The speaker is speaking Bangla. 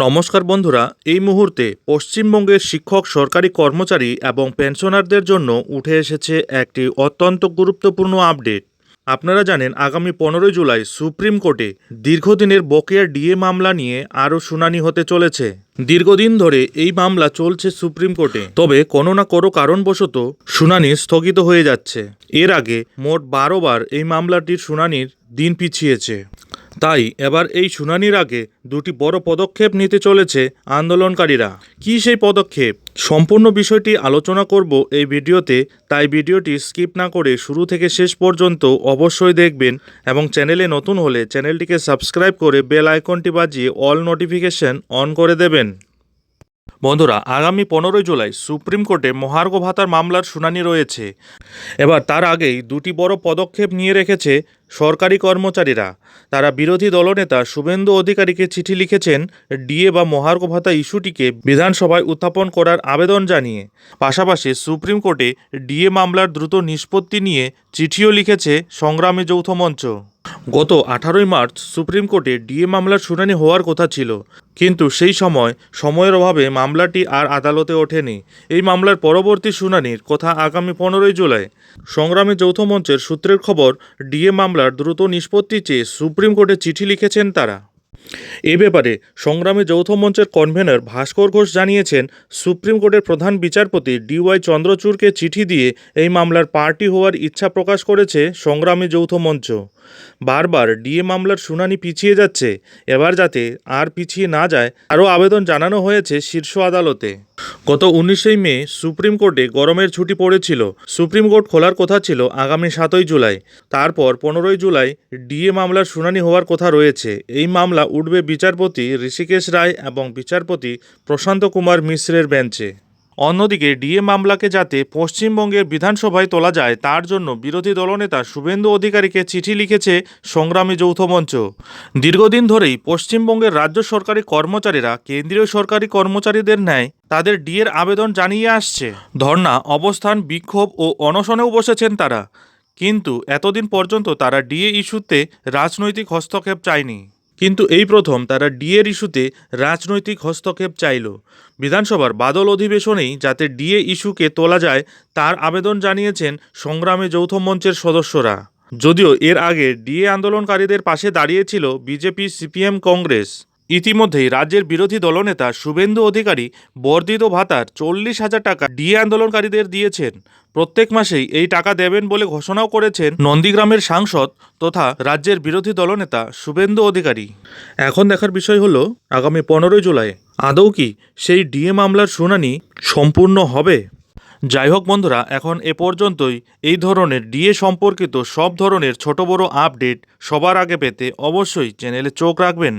নমস্কার বন্ধুরা, এই মুহূর্তে পশ্চিমবঙ্গের শিক্ষক, সরকারি কর্মচারী এবং পেনশনারদের জন্য উঠে এসেছে একটি অত্যন্ত গুরুত্বপূর্ণ আপডেট। আপনারা জানেন, আগামী পনেরোই জুলাই সুপ্রিম কোর্টে দীর্ঘদিনের বকেয়া ডিএ মামলা নিয়ে আরও শুনানি হতে চলেছে। দীর্ঘদিন ধরে এই মামলা চলছে সুপ্রিম কোর্টে, তবে কোনো না কোনো কারণবশত শুনানি স্থগিত হয়ে যাচ্ছে। এর আগে মোট বারো বার এই মামলাটির শুনানির দিন পিছিয়েছে। তাই এবার এই শুনানির আগে দুটি বড় পদক্ষেপ নিতে চলেছে আন্দোলনকারীরা। কী সেই পদক্ষেপ? সম্পূর্ণ বিষয়টি আলোচনা করব এই ভিডিওতে, তাই ভিডিওটি স্কিপ না করে শুরু থেকে শেষ পর্যন্ত অবশ্যই দেখবেন এবং চ্যানেলে নতুন হলে চ্যানেলটিকে সাবস্ক্রাইব করে বেল আইকনটি বাজিয়ে অল নোটিফিকেশন অন করে দেবেন। বন্ধুরা, আগামী পনেরোই জুলাই সুপ্রিম কোর্টে মহার্ঘ ভাতার মামলার শুনানি রয়েছে। এবার তার আগেই দুটি বড় পদক্ষেপ নিয়ে রেখেছে সরকারি কর্মচারীরা। তারা বিরোধী দলনেতা শুভেন্দু অধিকারীকে চিঠি লিখেছেন, ডিএ বা মহার্ঘ ভাতা ইস্যুটিকে বিধানসভায় উত্থাপন করার আবেদন জানিয়ে। পাশাপাশি সুপ্রিম কোর্টে ডিএ মামলার দ্রুত নিষ্পত্তি নিয়ে চিঠিও লিখেছে সংগ্রামী যৌথ মঞ্চ। গত আঠারোই মার্চ সুপ্রিম কোর্টে ডিএ মামলার শুনানি হওয়ার কথা ছিল। কিন্তু সেই সময় সময়ের অভাবে মামলাটি আর আদালতে ওঠেনি। এই মামলার পরবর্তী শুনানির কথা আগামী পনেরোই জুলাই। সংগ্রামী যৌথ মঞ্চের সূত্রের খবর, ডিএ মামলার দ্রুত নিষ্পত্তি চেয়ে সুপ্রিম কোর্টে চিঠি লিখেছেন তারা। এ ব্যাপারে সংগ্রামী যৌথ মঞ্চের কনভেনর ভাস্কর ঘোষ জানিয়েছেন, সুপ্রিম কোর্টের প্রধান বিচারপতি ডিওয়াই চন্দ্রচূড়কে চিঠি দিয়ে এই মামলার পার্টি হওয়ার ইচ্ছা প্রকাশ করেছে সংগ্রামী যৌথ মঞ্চ। বারবার ডিএ মামলার শুনানি পিছিয়ে যাচ্ছে, এবার যাতে আর পিছিয়ে না যায়, আরও আবেদন জানানো হয়েছে শীর্ষ আদালতে। গত উনিশেই মে সুপ্রিম কোর্টে গরমের ছুটি পড়েছিল। সুপ্রিম কোর্ট খোলার কথা ছিল আগামী সাতই জুলাই। তারপর পনেরোই জুলাই ডিএ মামলার শুনানি হওয়ার কথা রয়েছে। এই মামলা উঠবে বিচারপতি ঋষিকেশ রায় এবং বিচারপতি প্রশান্ত কুমার মিশ্রের বেঞ্চে। অন্যদিকে ডিএ মামলাকে যাতে পশ্চিমবঙ্গের বিধানসভায় তোলা যায়, তার জন্য বিরোধী দলনেতা শুভেন্দু অধিকারীকে চিঠি লিখেছে সংগ্রামী যৌথ মঞ্চ। দীর্ঘদিন ধরেই পশ্চিমবঙ্গের রাজ্য সরকারি কর্মচারীরা কেন্দ্রীয় সরকারি কর্মচারীদের ন্যায় তাদের ডিএর আবেদন জানিয়ে আসছে। ধর্না অবস্থান, বিক্ষোভ ও অনশনেও বসেছেন তারা। কিন্তু এতদিন পর্যন্ত তারা ডিএ ইস্যুতে রাজনৈতিক হস্তক্ষেপ চায়নি। কিন্তু এই প্রথম তারা ডিএর ইস্যুতে রাজনৈতিক হস্তক্ষেপ চাইল। বিধানসভার বাদল অধিবেশনেই যাতে ডিএ ইস্যুকে তোলা যায়, তার আবেদন জানিয়েছেন সংগ্রামে যৌথ মঞ্চের সদস্যরা। যদিও এর আগে ডিএ আন্দোলনকারীদের পাশে দাঁড়িয়েছিল বিজেপি, সিপিএম, কংগ্রেস। ইতিমধ্যেই রাজ্যের বিরোধী দলনেতা শুভেন্দু অধিকারী বর্ধিত ভাতার চল্লিশ হাজার টাকা ডিএ আন্দোলনকারীদের দিয়েছেন। প্রত্যেক মাসেই এই টাকা দেবেন বলে ঘোষণাও করেছেন নন্দীগ্রামের সাংসদ তথা রাজ্যের বিরোধী দলনেতা শুভেন্দু অধিকারী। এখন দেখার বিষয় হলো, আগামী পনেরোই জুলাই আদৌ কি সেই ডিএ মামলার শুনানি সম্পূর্ণ হবে? যাই হোক বন্ধুরা, এখন এ পর্যন্তই। এই ধরনের ডিএ সম্পর্কিত সব ধরনের ছোট বড় আপডেট সবার আগে পেতে অবশ্যই চ্যানেলে চোখ রাখবেন।